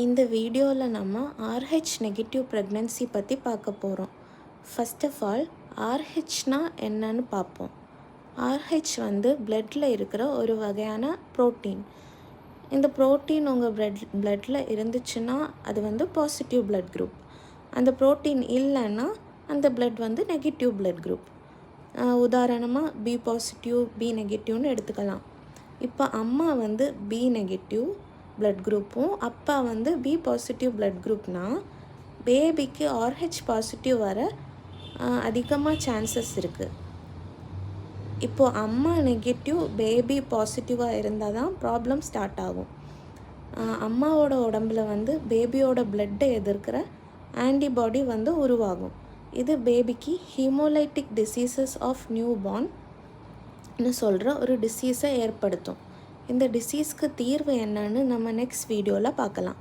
இந்த வீடியோவில் நம்ம ஆர்ஹெச் நெகட்டிவ் ப்ரெக்னென்சி பற்றி பார்க்க போகிறோம் ஃபர்ஸ்ட் ஆஃப் ஆல் ஆர்ஹெச்னா என்னன்னு பார்ப்போம். ஆர்ஹெச் வந்து பிளட்டில் இருக்கிற ஒரு வகையான புரோட்டீன் இந்த புரோட்டீன் உங்கள் பிளட் பிளட்டில் இருந்துச்சுன்னா அது வந்து பாசிட்டிவ் பிளட் குரூப் அந்த ப்ரோட்டீன் இல்லைன்னா அந்த பிளட் வந்து நெகட்டிவ் பிளட் குரூப் உதாரணமாக பி பாசிட்டிவ் பி நெகட்டிவ்னு எடுத்துக்கலாம். இப்போ அம்மா வந்து பி நெகட்டிவ் ப்ளட் குரூப்பும் அப்பா வந்து பி பாசிட்டிவ் ப்ளட் குரூப்னால் பேபிக்கு ஆர்ஹெச் பாசிட்டிவ் வர அதிகமாக சான்சஸ் இருக்குது இப்போது அம்மா நெகட்டிவ் பேபி பாசிட்டிவாக இருந்தால் தான் ப்ராப்ளம் ஸ்டார்ட் ஆகும். அம்மாவோட உடம்புல வந்து பேபியோட பிளட்டை எதிர்க்கிற ஆன்டிபாடி வந்து உருவாகும். இது பேபிக்கு haemolytic diseases of newborn சொல்கிற ஒரு டிசீஸை ஏற்படுத்தும். இந்த டிசீஸ்க்கு தீர்வு என்னன்னு நம்ம நெக்ஸ்ட் வீடியோவில் பார்க்கலாம்.